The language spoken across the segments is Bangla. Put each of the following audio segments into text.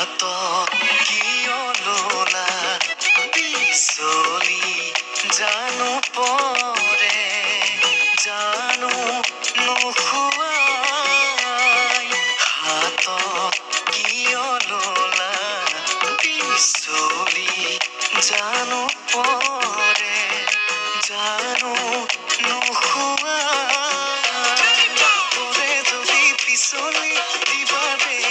কত কি অলোলা বিসলি জানো পরে, জানো নুখুয়াই হাত কি অলোলা বিসলি জানো পরে, জানো নুখুয়াই তোরে যদি পিছলি দিবা দেই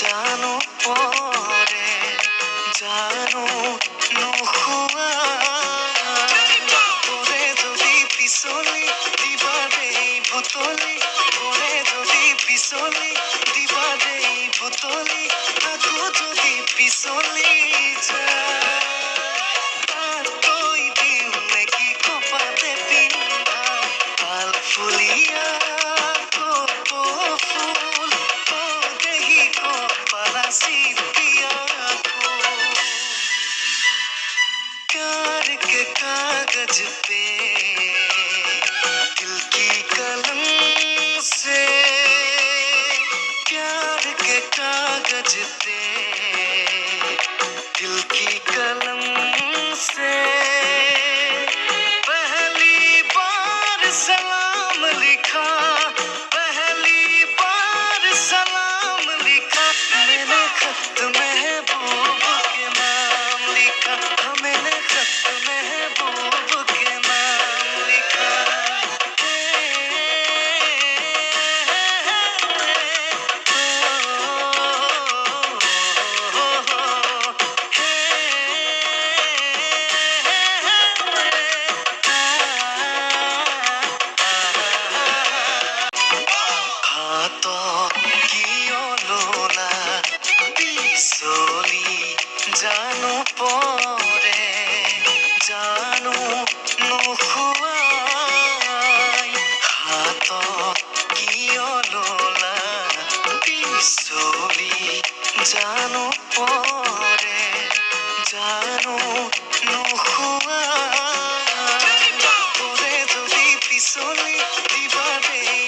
জানো পর Say জানো পরে, জানো নুখুয়াই হাত কিয়লোলা বিচৰি জানো পৰে জানো নুখুৱাই যদি পিছলি দিবা দেই